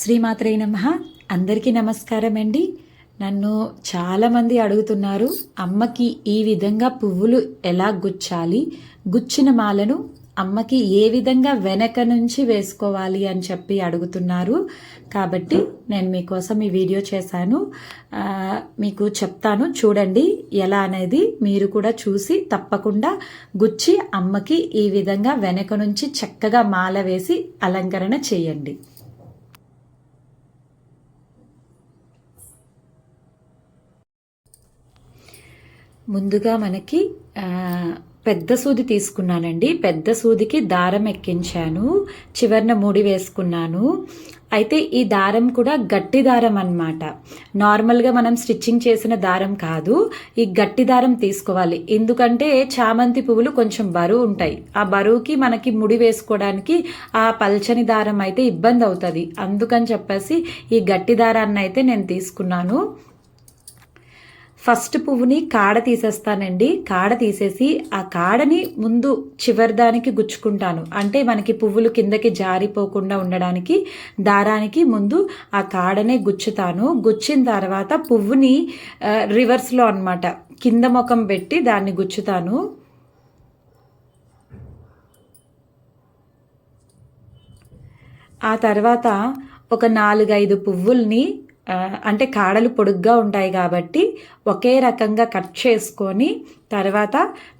శ్రీమాత్రే నమ. అందరికీ నమస్కారం అండి నన్ను చాలామంది అడుగుతున్నారు అమ్మకి ఈ విధంగా పువ్వులు ఎలా గుచ్చాలి? గుచ్చిన మాలను అమ్మకి ఏ విధంగా వెనక నుంచి వేసుకోవాలి అని చెప్పి అడుగుతున్నారు. కాబట్టి నేను మీకోసం ఈ వీడియో చేశాను. మీకు చెప్తాను చూడండి ఎలా అనేది మీరు కూడా చూసి తప్పకుండా గుచ్చి అమ్మకి ఈ విధంగా వెనక నుంచి చక్కగా మాల వేసి అలంకరణ చేయండి. ముందుగా మనకి పెద్ద సూది తీసుకున్నానండి. పెద్ద సూదికి దారం ఎక్కించాను. చివరన ముడి వేసుకున్నాను. అయితే ఈ దారం కూడా గట్టి దారం అన్నమాట. నార్మల్గా మనం స్టిచ్చింగ్ చేసిన దారం కాదు. ఈ గట్టి దారం తీసుకోవాలి. ఎందుకంటే చామంతి పువ్వులు కొంచెం బరువు ఉంటాయి. ఆ బరువుకి మనకి ముడి వేసుకోవడానికి ఆ పల్చని దారం అయితే ఇబ్బంది అవుతుంది. అందుకని చెప్పేసి ఈ గట్టి దారాన్ని అయితే నేను తీసుకున్నాను. ఫస్ట్ పువ్వుని కాడ తీసేస్తానండి. కాడ తీసేసి ఆ కాడని ముందు చివరి దానికి గుచ్చుకుంటాను. అంటే మనకి పువ్వులు కిందకి జారిపోకుండా ఉండడానికి దారానికి ముందు ఆ కాడనే గుచ్చుతాను. గుచ్చిన తర్వాత పువ్వుని రివర్స్లో అన్నమాట. కింద ముఖం పెట్టి దాన్ని గుచ్చుతాను. ఆ తర్వాత ఒక నాలుగైదు పువ్వుల్ని అంటే కాడలు పొడుగ్గా ఉంటాయి కాబట్టి ఒకే రకంగా కట్ చేసుకొని తర్వాత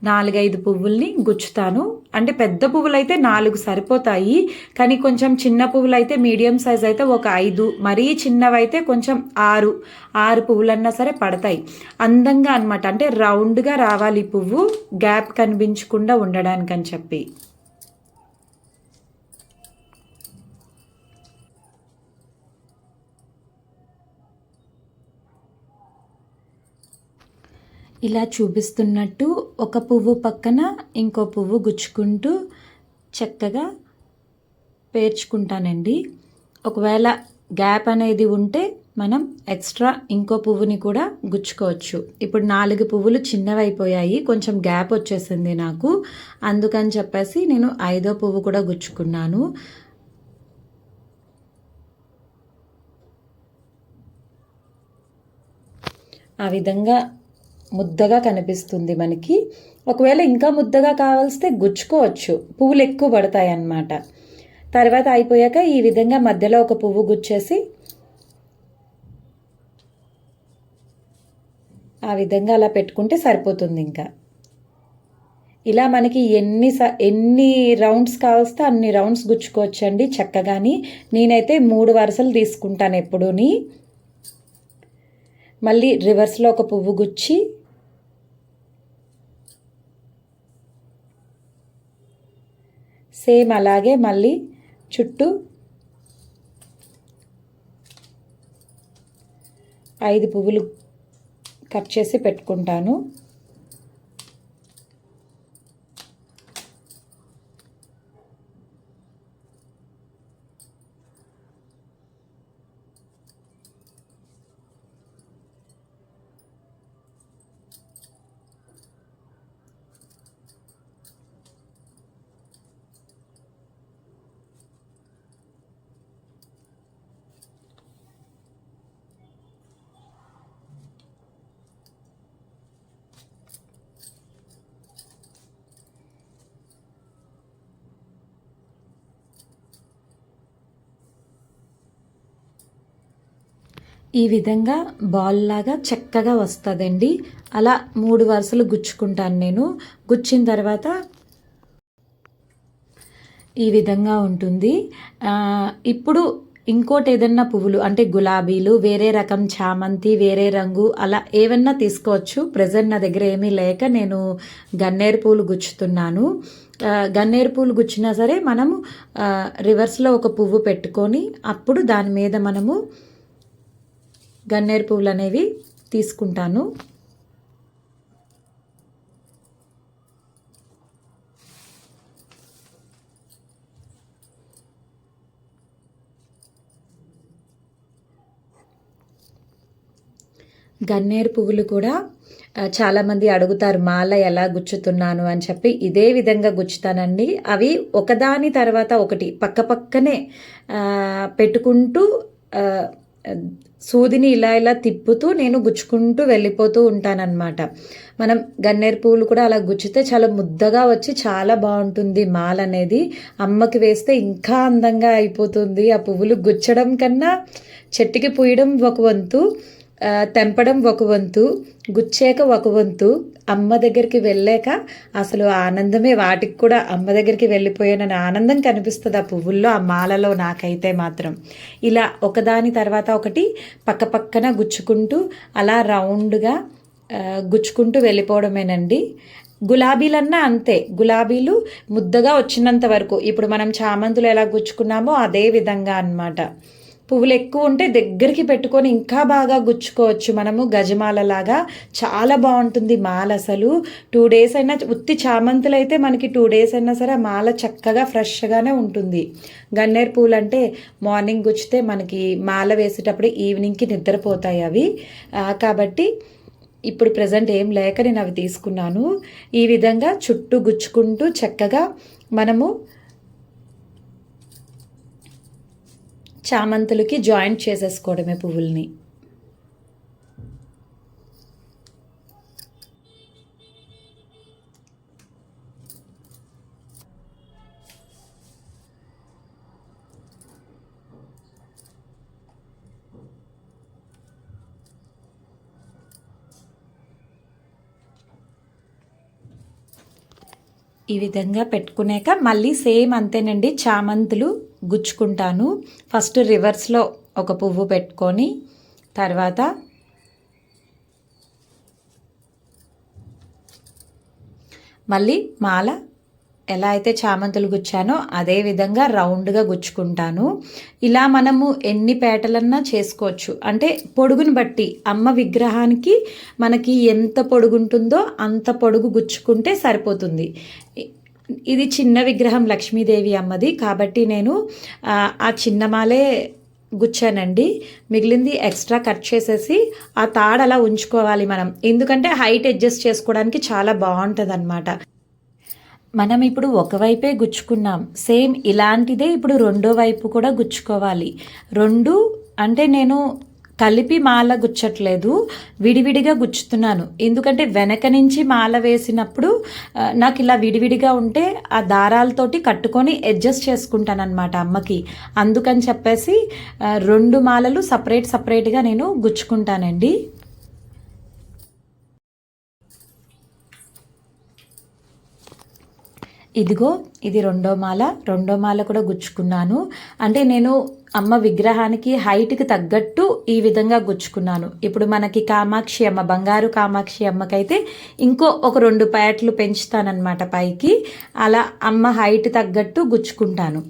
నాలుగైదు పువ్వుల్ని గుచ్చుతాను. అంటే పెద్ద పువ్వులు అయితే నాలుగు సరిపోతాయి కానీ కొంచెం చిన్న పువ్వులు అయితే మీడియం సైజ్ అయితే ఒక ఐదు మరీ చిన్నవైతే కొంచెం ఆరు ఆరు పువ్వులన్నా సరే పడతాయి. అందంగా అనమాట అంటే రౌండ్గా రావాలి పువ్వు గ్యాప్ కనిపించకుండా ఉండడానికని చెప్పి. ఇలా చూపిస్తున్నట్టు ఒక పువ్వు పక్కన ఇంకో పువ్వు గుచ్చుకుంటూ చక్కగా పేర్చుకుంటానండి. ఒకవేళ గ్యాప్ అనేది ఉంటే మనం ఎక్స్ట్రా ఇంకో పువ్వుని కూడా గుచ్చుకోవచ్చు. ఇప్పుడు నాలుగు పువ్వులు చిన్నవైపోయాయి కొంచెం గ్యాప్ వచ్చేసింది నాకు. అందుకని చెప్పేసి నేను ఐదో పువ్వు కూడా గుచ్చుకున్నాను. ఆ విధంగా ముద్దగా కనిపిస్తుంది మనకి. ఒకవేళ ఇంకా ముద్దగా కావాల్స్తే గుచ్చుకోవచ్చు. పువ్వులు ఎక్కువ పడతాయి అన్నమాట. తర్వాత అయిపోయాక ఈ విధంగా మధ్యలో ఒక పువ్వు గుచ్చేసి ఆ విధంగా అలా పెట్టుకుంటే సరిపోతుంది ఇంకా. ఇలా మనకి ఎన్ని స ఎన్ని రౌండ్స్ కావస్తే అన్ని రౌండ్స్ గుచ్చుకోవచ్చండి చక్కగాని. నేనైతే మూడు వరుసలు తీసుకుంటాను ఎప్పుడూని. మళ్ళీ రివర్స్లో ఒక పువ్వు గుచ్చి సేమ్ అలాగే మళ్ళీ చుట్టూ ఐదు పువ్వులు కట్ చేసి పెట్టుకుంటాను. ఈ విధంగా బాల్ లాగా చక్కగా వస్తుందండి. అలా మూడు వరుసలు గుచ్చుకుంటాను నేను. గుచ్చిన తర్వాత ఈ విధంగా ఉంటుంది. ఇప్పుడు ఇంకోటి ఏదన్నా పువ్వులు అంటే గులాబీలు వేరే రకం చామంతి వేరే రంగు అలా ఏవన్నా తీసుకోవచ్చు. ప్రజెంట్ నా దగ్గర ఏమీ లేక నేను గన్నేరు పూలు గుచ్చుతున్నాను. గన్నేరు పూలు గుచ్చినా సరే మనము రివర్స్లో ఒక పువ్వు పెట్టుకొని అప్పుడు దాని మీద మనము గన్నేరు పువ్వులు అనేవి తీసుకుంటాను. గన్నేరు పువ్వులు కూడా చాలామంది అడుగుతారు మాల ఎలా గుచ్చుతున్నాను? అని చెప్పి. ఇదే విధంగా గుచ్చుతానండి. అవి ఒకదాని తర్వాత ఒకటి పక్క పక్కనే పెట్టుకుంటూ సూదిని ఇలా ఇలా తిప్పుతూ నేను గుచ్చుకుంటూ వెళ్ళిపోతూ ఉంటానన్నమాట. మనం గన్నేరు పువ్వులు కూడా అలా గుచ్చితే చాలా ముద్దగా వచ్చి చాలా బాగుంటుంది మాల అనేది. అమ్మకి వేస్తే ఇంకా అందంగా అయిపోతుంది ఆ పువ్వులు గుచ్చడం కన్నా. చెట్టుకి పూయడం ఒక వంతు. తెంపడం ఒక వంతు గుచ్చాక ఒక వంతు అమ్మ దగ్గరికి వెళ్ళాక అసలు ఆనందమే వాటికి కూడా అమ్మ దగ్గరికి వెళ్ళిపోయానని ఆనందం కనిపిస్తుంది ఆ పువ్వుల్లో ఆ మాలలో నాకైతే మాత్రం. ఇలా ఒకదాని తర్వాత ఒకటి పక్క పక్కన గుచ్చుకుంటూ అలా రౌండ్గా గుచ్చుకుంటూ వెళ్ళిపోవడమేనండి. గులాబీలన్నా అంతే. గులాబీలు ముద్దగా వచ్చినంత వరకు ఇప్పుడు మనం చామంతులు ఎలా గుచ్చుకున్నామో అదే విధంగా అన్నమాట. పువ్వులు ఎక్కువ ఉంటే దగ్గరికి పెట్టుకొని ఇంకా బాగా గుచ్చుకోవచ్చు. మనము గజమాలలాగా చాలా బాగుంటుంది మాల అసలు. టూ డేస్ అయినా ఉత్తి చామంతులు అయితే మనకి టూ డేస్ అయినా సరే మాల చక్కగా ఫ్రెష్గానే ఉంటుంది. గన్నేరు పూలు అంటే మార్నింగ్ గుచ్చితే మనకి మాల వేసేటప్పుడు ఈవినింగ్కి నిద్రపోతాయి అవి. కాబట్టి ఇప్పుడు ప్రజెంట్ ఏం లేక నేను అవి తీసుకున్నాను. ఈ విధంగా చుట్టూ గుచ్చుకుంటూ చక్కగా మనము చామంతులకి జాయింట్ చేసేసుకోవడమే పువ్వుల్ని. ఈ విధంగా పెట్టుకున్నాక మళ్ళీ సేమ్ అంతేనండి చామంతులు గుచ్చుకుంటాను. ఫస్ట్ రివర్స్లో ఒక పువ్వు పెట్టుకొని తర్వాత మళ్ళీ మాల ఎలా అయితే చామంతులు గుచ్చానో అదే విధంగా రౌండ్గా గుచ్చుకుంటాను. ఇలా మనము ఎన్ని పేటలన్నా చేసుకోవచ్చు. అంటే పొడుగుని బట్టి అమ్మ విగ్రహానికి మనకి ఎంత పొడుగుంటుందో అంత పొడుగు గుచ్చుకుంటే సరిపోతుంది. ఇది చిన్న విగ్రహం లక్ష్మీదేవి అమ్మది. కాబట్టి నేను ఆ, చిన్నమాలే గుచ్చానండి. మిగిలింది ఎక్స్ట్రా కట్ చేసేసి ఆ తాడు అలా ఉంచుకోవాలి మనం. ఎందుకంటే హైట్ అడ్జస్ట్ చేసుకోవడానికి చాలా బాగుంటుంది మనం ఇప్పుడు ఒకవైపే గుచ్చుకున్నాం. సేమ్ ఇలాంటిదే ఇప్పుడు రెండో వైపు కూడా గుచ్చుకోవాలి. రెండు అంటే నేను కలిపి మాల గుచ్చట్లేదు విడివిడిగా గుచ్చుతున్నాను. ఎందుకంటే వెనక నుంచి మాల వేసినప్పుడు నాకు ఇలా విడివిడిగా ఉంటే ఆ దారాలతోటి కట్టుకొని అడ్జస్ట్ చేసుకుంటాను అనమాట అమ్మకి. అందుకని చెప్పేసి రెండు మాలలు సపరేట్ సపరేట్గా నేను గుచ్చుకుంటానండి. ఇదిగో ఇది రెండో మాల రెండో మాల కూడా గుచ్చుకున్నాను. అంటే నేను అమ్మ విగ్రహానికి హైట్కి తగ్గట్టు ఈ విధంగా గుచ్చుకున్నాను. ఇప్పుడు మనకి కామాక్షి అమ్మ బంగారు కామాక్షి అమ్మకైతే ఇంకో ఒక రెండు ప్యాట్లు పెంచుతానన్నమాట పైకి. అలా అమ్మ హైట్ తగ్గట్టు గుచ్చుకుంటాను.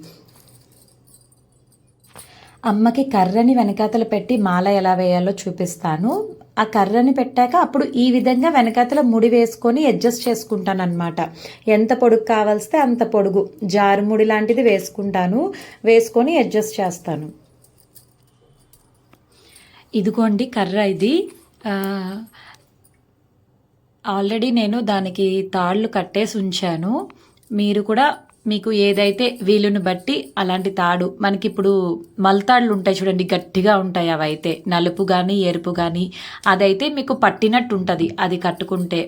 అమ్మకి కర్రని వెనకాతల పెట్టి మాల ఎలా వేయాలో చూపిస్తాను. ఆ కర్రని పెట్టాక అప్పుడు ఈ విధంగా వెనకాతల ముడి వేసుకొని అడ్జస్ట్ చేసుకుంటాను అనమాట ఎంత పొడుగు కావాల్స్తే అంత పొడుగు. జారు ముడి లాంటిది వేసుకుంటాను. వేసుకొని అడ్జస్ట్ చేస్తాను. ఇదిగోండి కర్ర ఇది. ఆల్రెడీ నేను దానికి తాళ్ళు కట్టేసి ఉంచాను. మీరు కూడా మీకు ఏదైతే వీలుని బట్టి అలాంటి తాడు మనకి ఇప్పుడు మల్తాళ్ళు ఉంటాయి చూడండి గట్టిగా ఉంటాయి అవి అయితే నలుపు కానీ ఎరుపు కానీ అదైతే మీకు పట్టినట్టు ఉంటుంది అది కట్టుకుంటే.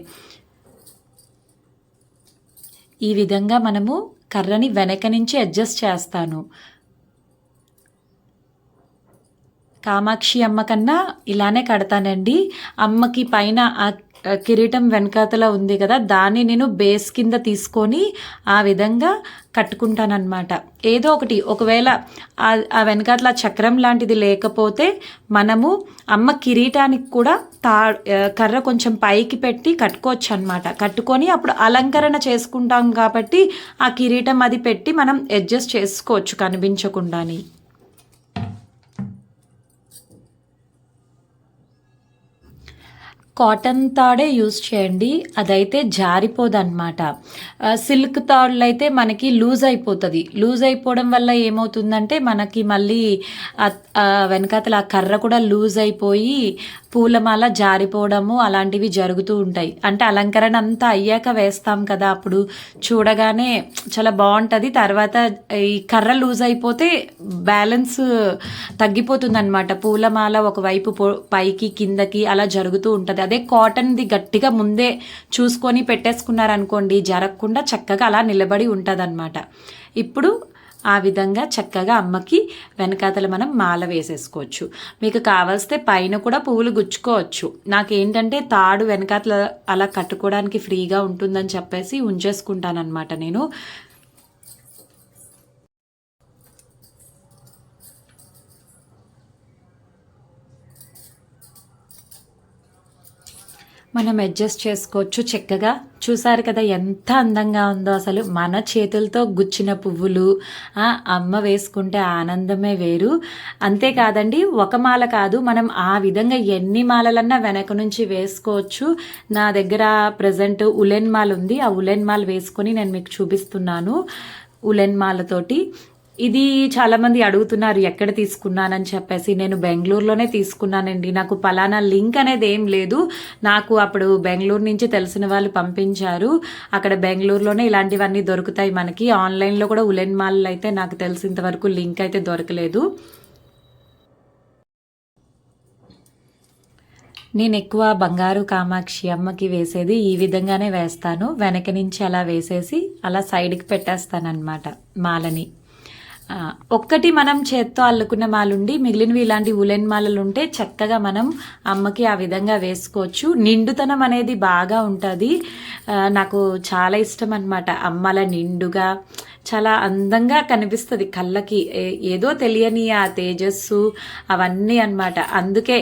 ఈ విధంగా మనము కర్రని వెనక నుంచి అడ్జస్ట్ చేస్తాను. కామాక్షి అమ్మ కన్నా ఇలానే కడతానండి. అమ్మకి పైన ఆ కిరీటం వెనకాతల ఉంది కదా దాన్ని నేను బేస్ కింద తీసుకొని ఆ విధంగా కట్టుకుంటానన్నమాట. ఏదో ఒకటి ఒకవేళ ఆ వెనకాతల చక్రం లాంటిది లేకపోతే మనము అమ్మ కిరీటానికి కూడా తా కర్ర కొంచెం పైకి పెట్టి కట్టుకోవచ్చు అనమాట కట్టుకొని అప్పుడు అలంకరణ చేసుకుంటాం కాబట్టి ఆ కిరీటం అది పెట్టి మనం అడ్జస్ట్ చేసుకోవచ్చు కనిపించకుండాని. కాటన్ తాడే యూజ్ చేయండి. అదైతే జారిపోదన్నమాట. సిల్క్ తాడులు అయితే మనకి లూజ్ అయిపోతుంది. లూజ్ అయిపోవడం వల్ల ఏమవుతుందంటే మనకి మళ్ళీ ఆ వెనకాతల ఆ కర్ర కూడా లూజ్ అయిపోయి పూలమాల జారిపోవడము అలాంటివి జరుగుతూ ఉంటాయి. అంటే అలంకరణ అంతా అయ్యాక వేస్తాం కదా అప్పుడు చూడగానే చాలా బాగుంటుంది. తర్వాత ఈ కర్ర లూజ్ అయిపోతే బ్యాలెన్స్ తగ్గిపోతుందన్నమాట. పూలమాల ఒకవైపు పైకి కిందకి అలా జరుగుతూ ఉంటుంది. అదే కాటన్ది గట్టిగా ముందే చూసుకొని పెట్టేసుకున్నారనుకోండి జరగకుండా చక్కగా అలా నిలబడి ఉంటుంది ఇప్పుడు ఆ విధంగా చక్కగా అమ్మకి వెనకాతల మనం మాల వేసేసుకోవచ్చు. మీకు కావాల్స్తే పైన కూడా పువ్వులు గుచ్చుకోవచ్చు. నాకేంటంటే తాడు వెనకాతల అలా కట్టుకోవడానికి ఫ్రీగా ఉంటుందని చెప్పేసి ఉంచేసుకుంటానమాట నేను. మనం అడ్జస్ట్ చేసుకోవచ్చు చక్కగా. చూసారు కదా ఎంత అందంగా ఉందో అసలు. మన చేతులతో గుచ్చిన పువ్వులు ఆ, అమ్మ వేసుకుంటే ఆనందమే వేరు. అంతేకాదండి ఒక మాల కాదు మనం ఆ విధంగా ఎన్ని మాలలన్నా వెనక నుంచి వేసుకోవచ్చు. నా దగ్గర ప్రజెంట్ ఉలెన్ మాల్ ఉంది ఆ ఉలెన్ మాల్ వేసుకొని నేను మీకు చూపిస్తున్నాను. ఉలెన్ మాలతోటి ఇది చాలామంది అడుగుతున్నారు ఎక్కడ తీసుకున్నానని చెప్పేసి. నేను బెంగళూరులోనే తీసుకున్నానండి. నాకు పలానా లింక్ అనేది ఏం లేదు. నాకు అప్పుడు బెంగళూరు నుంచి తెలిసిన వాళ్ళు పంపించారు. అక్కడ బెంగళూరులోనే ఇలాంటివన్నీ దొరుకుతాయి మనకి. ఆన్లైన్లో కూడా ఉలెన్ మాల్ అయితే నాకు తెలిసినంత వరకు లింక్ అయితే దొరకలేదు. నేను ఎక్కువ బంగారు కామాక్షి అమ్మకి వేసేది ఈ విధంగానే వేస్తాను. వెనక నుంచి అలా వేసేసి అలా సైడ్కి పెట్టేస్తానన్నమాట మాలని. ఒక్కటి మనం చేత్తో అల్లుకున్న మాలుండి మిగిలినవి ఇలాంటి ఉలెన్ మాలలు ఉంటే చక్కగా మనం అమ్మకి ఆ విధంగా వేసుకోవచ్చు. నిండుతనం అనేది బాగా ఉంటుంది. నాకు చాలా ఇష్టం అనమాట అమ్మల నిండుగా చాలా అందంగా కనిపిస్తుంది కళ్ళకి. ఏదో తెలియని ఆ తేజస్సు అవన్నీ అన్నమాట. అందుకే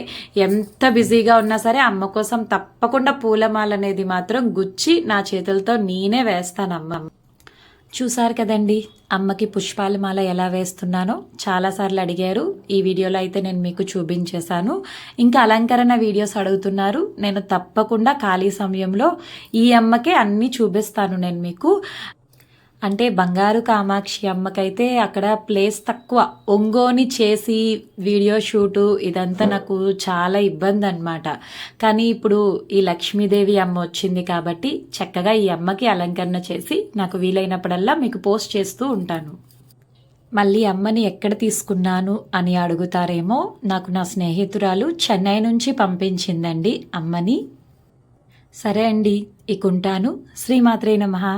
ఎంత బిజీగా ఉన్నా సరే అమ్మ కోసం తప్పకుండా పూలమాల అనేది మాత్రం గుచ్చి నా చేతులతో నేనే వేస్తాను అమ్మ చూసారు కదండి అమ్మకి పుష్పాల మాల ఎలా వేస్తున్నానో చాలాసార్లు అడిగారు. ఈ వీడియోలో అయితే నేను మీకు చూపించేశాను. ఇంకా అలంకరణ వీడియోస్ అడుగుతున్నారు. నేను తప్పకుండా ఖాళీ సమయంలో ఈ అమ్మకే అన్నీ చూపిస్తాను నేను మీకు. అంటే బంగారు కామాక్షి అమ్మకైతే అక్కడ ప్లేస్ తక్కువ. ఒంగోని చేసి వీడియో షూటు ఇదంతా నాకు చాలా ఇబ్బంది అనమాట కానీ ఇప్పుడు ఈ లక్ష్మీదేవి అమ్మ వచ్చింది కాబట్టి చక్కగా ఈ అమ్మకి అలంకరణ చేసి నాకు వీలైనప్పుడల్లా మీకు పోస్ట్ చేస్తూ ఉంటాను. మళ్ళీ అమ్మని ఎక్కడ తీసుకున్నాను అని అడుగుతారేమో నాకు నా స్నేహితురాలు చెన్నై నుంచి పంపించిందండి అమ్మని. సరే అండి ఇకుంటాను. శ్రీమాత్రే నమహా